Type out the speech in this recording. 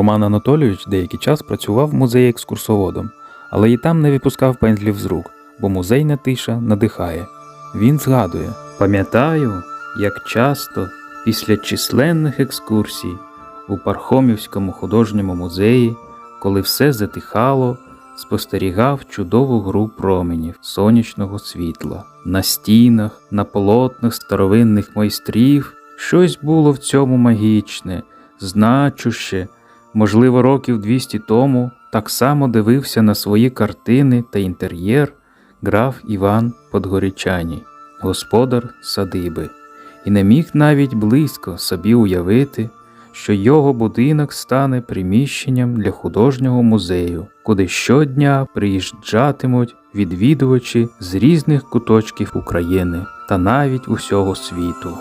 Роман Анатолійович деякий час працював в музеї екскурсоводом, але і там не випускав пензлів з рук, бо музейна тиша надихає. Він згадує: пам'ятаю, як часто після численних екскурсій у Пархомівському художньому музеї, коли все затихало, спостерігав чудову гру променів сонячного світла. На стінах, на полотнах старовинних майстрів щось було в цьому магічне, значуще. Можливо, років 200 тому так само дивився на свої картини та інтер'єр граф Іван Подгорічаній, господар садиби, і не міг навіть близько собі уявити, що його будинок стане приміщенням для художнього музею, куди щодня приїжджатимуть відвідувачі з різних куточків України та навіть усього світу.